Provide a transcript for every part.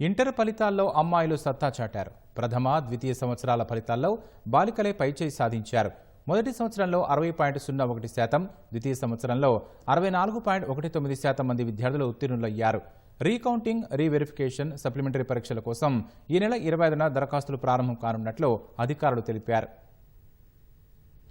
Inter ఫలితాల్లో అమ్మాయిలు సత్తా చాటారు. ప్రథమ ద్వితీయ సంవత్సరాల ఫలితాల్లో బాలికలే పైచేయి సాధించారు. మొదటి సంవత్సరంలో అరవై పాయింట్ సున్నా ఒకటి శాతం ద్వితీయ సంవత్సరంలో అరవై నాలుగు పాయింట్ ఒకటి తొమ్మిది శాతం మంది విద్యార్థులు ఉత్తీర్ణులయ్యారు. రీకౌంటింగ్ రీవెరిఫికేషన్ సప్లిమెంటరీ పరీక్షల కోసం ఈ నెల ఇరవై ఐదున దరఖాస్తులు ప్రారంభం కానున్నట్లు అధికారులు తెలిపారు.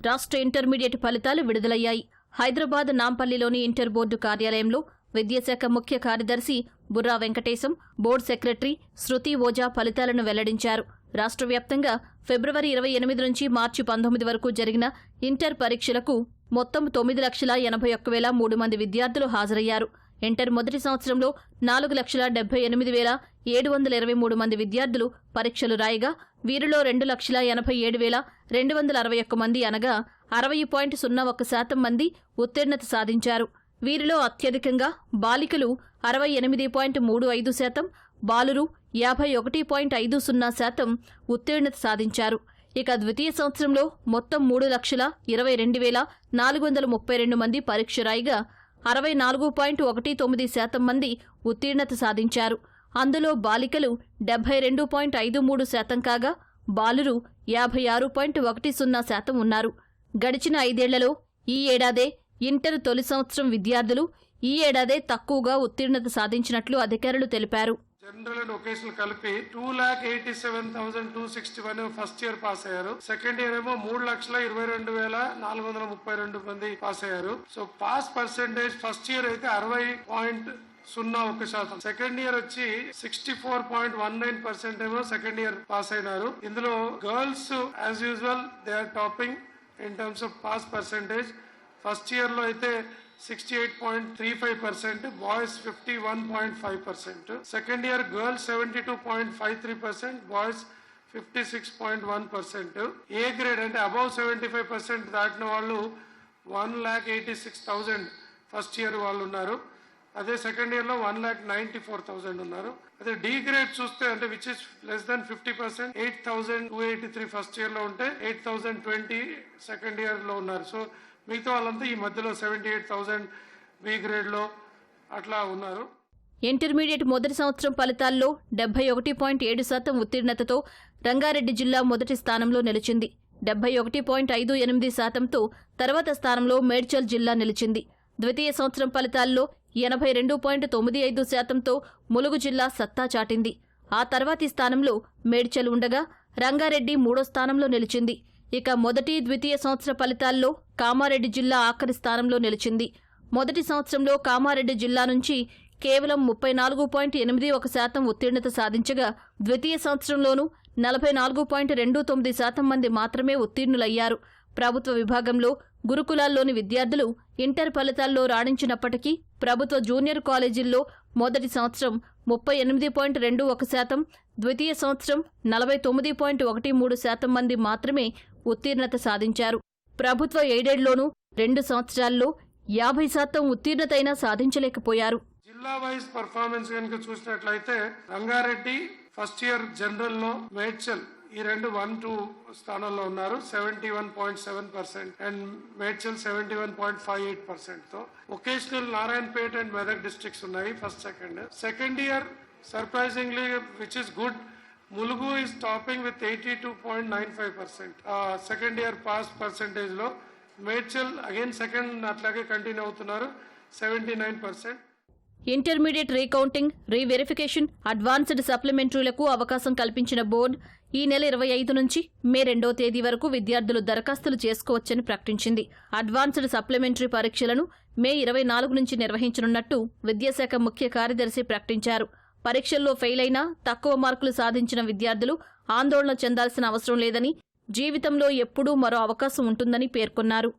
రాష్ట్ర ఇంటర్మీడియట్ ఫలితాలు విడుదలయ్యాయి. హైదరాబాద్ నాంపల్లిలోని ఇంటర్ బోర్డు కార్యాలయంలో విద్యాశాఖ ముఖ్య కార్యదర్శి బుర్రా వెంకటేశం బోర్డు సెక్రటరీ శృతి ఓజా ఫలితాలను వెల్లడించారు. రాష్ట్ర వ్యాప్తంగా ఫిబ్రవరి ఇరవై ఎనిమిది నుంచి మార్చి పంతొమ్మిది వరకు జరిగిన ఇంటర్ పరీక్షలకు మొత్తం తొమ్మిది లక్షల ఎనభై ఒక్క వేల మూడు మంది విద్యార్థులు హాజరయ్యారు. ఇంటర్ మొదటి సంవత్సరంలో నాలుగు లక్షల డెబ్బై ఎనిమిది వేల ఏడు వందల ఇరవై మూడు మంది విద్యార్థులు పరీక్షలు రాయగా వీరిలో రెండు లక్షల ఎనభై ఏడు వేల రెండు వందల అరవై ఒక్క మంది అనగా అరవై పాయింట్ సున్నా ఒక్క శాతం మంది ఉత్తీర్ణత సాధించారు. వీరిలో అత్యధికంగా బాలికలు అరవై ఎనిమిది పాయింట్ మూడు ఐదు శాతం బాలురు యాభై ఒకటి పాయింట్ ఐదు సున్నా శాతం ఉత్తీర్ణత సాధించారు. ఇక ద్వితీయ సంవత్సరంలో మొత్తం మూడు లక్షల ఇరవై రెండు వేల నాలుగు వందల ముప్పై రెండు మంది పరీక్ష రాయిగా అరవై నాలుగు పాయింట్ ఒకటి తొమ్మిది శాతం మంది ఉత్తీర్ణత సాధించారు. అందులో బాలికలు డెబ్బై రెండు పాయింట్ ఐదు మూడు శాతం కాగా బాలురు యాభై ఆరు పాయింట్ ఒకటి సున్నా శాతం ఉన్నారు. గడిచిన ఐదేళ్ళలో ఈ ఏడాదే ఇంటర్ తొలి సంవత్సరం విద్యార్థులు ఈ ఏడాదే తక్కువగా ఉత్తీర్ణత సాధించినట్లు అధికారులు తెలిపారు. జనరల్ అండ్ ఒకేషనల్ కలిపి two lakh eighty seven thousand two sixty one first year pass అయ్యారు. సెకండ్ ఇయర్ ఏమో మూడు లక్షల ఇరవై రెండు వేల నాలుగు వందల ముప్పై రెండు మంది పాస్ అయ్యారు. So pass percentage first year అయితే అరవై పాయింట్ సున్నా ఒక శాతం. సెకండ్ ఇయర్ వచ్చి sixty four point one nine percent ఏమో సెకండ్ ఇయర్ పాస్ అయినారు. ఇందులో girls as usual they are topping in terms of pass percentage. First ఇయర్లో అయితే sixty eight point three five percent boys fifty one point five percent second year girls seventy two point five three percent boys fifty six point one percent A grade అంటే above seventy five percent దాటిన వాళ్ళు one lakh eighty six thousand first year వాళ్ళు ఉన్నారు. అదే second ఇయర్లో one lakh ninety four thousand ఉన్నారు. అదే D grade చూస్తే అంటే which is less than fifty percent eight thousand two eighty three first ఇయర్లో ఉంటే ఎయిట్ థౌసండ్ ట్వంటీ సెకండ్ ఇయర్లో ఉన్నారు. సో మిగతా వాళ్ళంతా ఈ మధ్యలో సెవెంటీ ఎయిట్ థౌసండ్ బి గ్రేడ్లో అట్లా ఉన్నారు. ఇంటర్మీడియట్ మొదటి సంవత్సరం ఫలితాల్లో డెబ్బై ఒకటి పాయింట్ ఏడు శాతం ఉత్తీర్ణతతో రంగారెడ్డి జిల్లా మొదటి స్థానంలో నిలిచింది. డెబ్బై ఒకటి పాయింట్ ఐదు ఎనిమిది శాతంతో తర్వాత స్థానంలో మేడ్చల్ జిల్లా నిలిచింది. ద్వితీయ సంవత్సరం ఫలితాల్లో ఎనభై రెండు పాయింట్ తొమ్మిది ఐదు శాతంతో ములుగు జిల్లా సత్తా చాటింది. ఆ తర్వాతి స్థానంలో మేడ్చల్ ఉండగా రంగారెడ్డి మూడో స్థానంలో నిలిచింది. ఇక మొదటి ద్వితీయ సంవత్సర ఫలితాల్లో కామారెడ్డి జిల్లా ఆఖరి స్థానంలో నిలిచింది. మొదటి సంవత్సరంలో కామారెడ్డి జిల్లా నుంచి కేవలం ముప్పై నాలుగు పాయింట్ ఎనిమిది ఒక శాతం ఉత్తీర్ణత సాధించగా ద్వితీయ సంవత్సరంలోనూ నలభై నాలుగు పాయింట్ రెండు తొమ్మిది శాతం మంది మాత్రమే ఉత్తీర్ణులయ్యారు. ప్రభుత్వ విభాగంలో గురుకులాల్లోని విద్యార్థులు ఇంటర్ ఫలితాల్లో రాణించినప్పటికీ ప్రభుత్వ జూనియర్ కాలేజీల్లో మొదటి సంవత్సరం ముప్పై ఎనిమిది పాయింట్ రెండు ఒక శాతం ద్వితీయ సంవత్సరం నలభై తొమ్మిది పాయింట్ ఒకటి మూడు శాతం మంది మాత్రమే ఉత్తీర్ణత సాధించారు. ప్రభుత్వ ఎయిడెడ్లోనూ రెండు సంవత్సరాల్లో యాభై శాతం ఉత్తీర్ణతైనా సాధించలేకపోయారు. జిల్లా వైజ్ పర్ఫార్మెన్స్ కనుక చూసినట్లయితే రంగారెడ్డి ఫస్ట్ ఇయర్ జనరల్లో మేడ్చల్ ఈ రెండు వన్ టూ స్థానంలో ఉన్నారు. Seventy one point seven percent and Medchal seventy one point five eight పర్సెంట్తో vocational Narayanpet and Medak districts ఉన్నాయి first second. Second year surprisingly which is good Mulugu is topping with eighty two point nine five percent second year pass పర్సెంటేజ్లో Medchal again second అట్లాగే continue అవుతున్నారు seventy nine percent intermediate recounting reverification advanced సప్లిమెంటరీలకు అవకాశం కల్పించిన board ఈ నెల ఇరవై ఐదు నుంచి మే రెండో తేదీ వరకు విద్యార్థులు దరఖాస్తులు చేసుకోవచ్చని ప్రకటించింది. అడ్వాన్స్డ్ సప్లిమెంటరీ పరీక్షలను మే ఇరవై నాలుగు నుంచి నిర్వహించనున్నట్టు విద్యాశాఖ ముఖ్య కార్యదర్శి ప్రకటించారు. పరీక్షల్లో ఫెయిల్ అయినా తక్కువ మార్కులు సాధించిన విద్యార్థులు ఆందోళన చెందాల్సిన అవసరం లేదని జీవితంలో ఎప్పుడూ మరో అవకాశం ఉంటుందని పేర్కొన్నారు.